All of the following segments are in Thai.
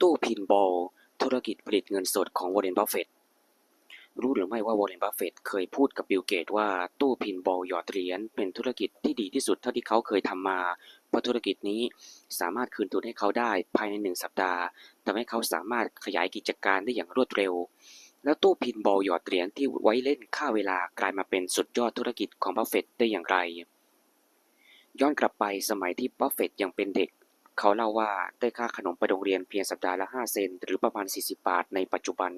ตู้พินบอล ธุรกิจผลิตเงินสดของวอร์เรนบัฟเฟตรู้หรือไม่ว่าวอร์เรนบัฟเฟตเคยพูดกับบิลเกตว่าตู้พินบอลหยอดเหรียญเป็นธุรกิจที่ดีที่สุดเท่าที่เขาเคยทำมาเพราะธุรกิจนี้สามารถคืนทุนให้เขาได้ภายในหนึ่งสัปดาห์ทำให้เขาสามารถขยายกิจการได้อย่างรวดเร็ว แล้วตู้พินบอลหยอดเหรียญที่ไว้เล่นค่าเวลากลายมาเป็นสุดยอดธุรกิจของบัฟเฟตได้อย่างไรย้อนกลับไปสมัยที่บัฟเฟตยังเป็นเด็ก เขาเล่าว่าได้ค่าขนมไปโรงเรียนเพียงสัปดาห์ละ 5 เซนหรือประมาณ 40 บาทในปัจจุบัน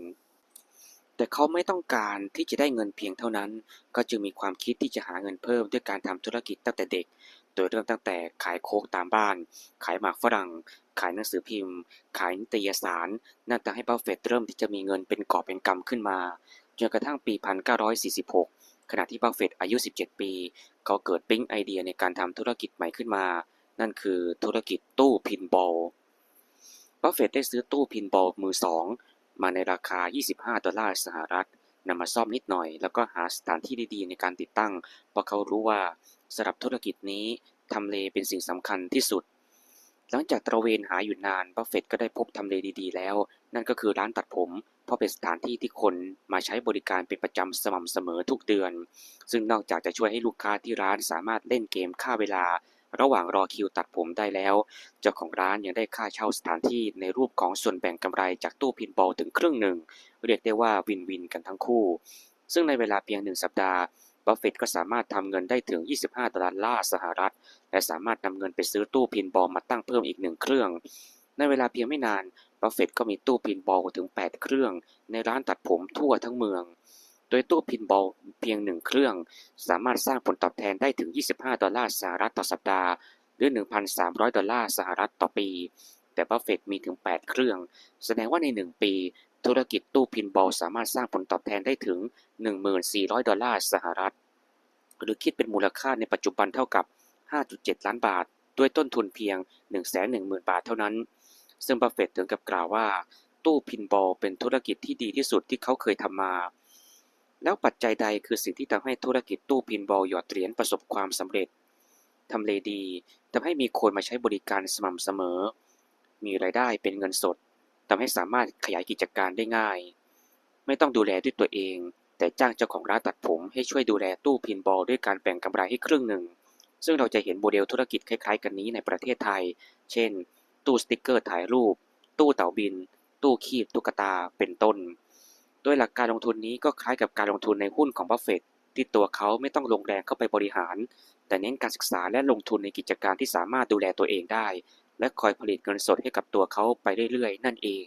แต่เขาไม่ต้องการที่จะได้เงินเพียงเท่านั้น ก็จึงมีความคิดที่จะหาเงินเพิ่มด้วยการทำธุรกิจตั้งแต่เด็ก โดยเริ่มตั้งแต่ขายโค้กตามบ้าน ขายหมากฝรั่ง ขายหนังสือพิมพ์ ขายนิตยสาร นั่นทำให้บัฟเฟตต์เริ่มที่จะมีเงินเป็นกอบเป็นกำขึ้นมาจนกระทั่งปี 1946 ขณะที่บัฟเฟตต์อายุ 17 ปี เขาเกิดปิ๊งไอเดียในการทำธุรกิจใหม่ขึ้นมา นั่นคือธุรกิจตู้พินบอลบัฟเฟตได้ซื้อตู้พินบอลมือสองมาในราคา 25 ดอลลาร์สหรัฐนำมาซ่อมนิดหน่อย แล้วก็หาสถานที่ดีๆในการติดตั้ง เพราะเขารู้ว่าสำหรับธุรกิจนี้ทำเลเป็นสิ่งสำคัญที่สุด หลังจากตระเวนหาอยู่นานบัฟเฟตก็ได้พบทำเลดีๆ แล้ว นั่นก็คือร้านตัดผม เพราะเป็นสถานที่ที่คนมาใช้บริการเป็นประจำสม่ำเสมอทุกเดือน ซึ่งนอกจากจะช่วยให้ลูกค้าที่ร้านสามารถเล่นเกมฆ่าเวลา ระหว่างรอคิวตัดผมได้แล้ว เจ้าของร้านยังได้ค่าเช่าสถานที่ในรูปของส่วนแบ่งกำไรจากตู้พินบอลถึงครึ่งหนึ่ง เรียกได้ว่าวินวินกันทั้งคู่ ซึ่งในเวลาเพียงหนึ่งสัปดาห์บัฟเฟต์ก็สามารถทำเงินได้ถึง 25 ดอลลาร์สหรัฐ และสามารถนำเงินไปซื้อตู้พินบอลมาตั้งเพิ่มอีกหนึ่งเครื่อง ในเวลาเพียงไม่นานบัฟเฟต์ก็มีตู้พินบอลถึง 8 เครื่อง ในร้านตัดผมทั่วทั้งเมือง โดยตู้พินบอลเพียงหนึ่งเครื่อง สามารถสร้างผลตอบแทนได้ถึง 25 ดอลลาร์สหรัฐต่อสัปดาห์ หรือ 1,300 ดอลลาร์สหรัฐต่อปี แต่บัฟเฟตมีถึง 8 เครื่อง แสดงว่าใน 1 ปี ธุรกิจตู้พินบอลสามารถสร้างผลตอบแทนได้ถึง 1,400 ดอลลาร์สหรัฐ หรือคิดเป็นมูลค่าในปัจจุบันเท่ากับ 5.7 ล้านบาท ด้วยต้นทุนเพียง 110,000 บาทเท่านั้น ซึ่งบัฟเฟตถึงกับกล่าวว่า ตู้พินบอลเป็นธุรกิจที่ดีที่สุดที่เขาเคยทำมา แล้วปัจจัยใดคือสิ่งที่ทำให้ธุรกิจตู้พินบอลหยอดเหรียญประสบความสำเร็จทำเลดีทำให้มีคนมาใช้บริการสม่ำเสมอ มีรายได้เป็นเงินสดทำให้สามารถขยายกิจการได้ง่าย ไม่ต้องดูแลด้วยตัวเอง แต่จ้างเจ้าของร้านตัดผมให้ช่วยดูแลตู้พินบอลด้วยการแบ่งกำไรให้ครึ่งหนึ่ง ซึ่งเราจะเห็นโมเดลธุรกิจคล้ายๆ กันนี้ในประเทศไทย เช่น ตู้สติกเกอร์ถ่ายรูป ตู้เต่าบิน ตู้คีบตุ๊กตา เป็นต้น โดยหลักการลงทุนนี้ก็คล้ายกับการลงทุนในหุ้นของบัฟเฟตที่ตัวเขาไม่ต้องลงแรงเข้าไปบริหาร แต่เน้นการศึกษาและลงทุนในกิจการที่สามารถดูแลตัวเองได้ และคอยผลิตเงินสดให้กับตัวเขาไปเรื่อยๆ นั่นเอง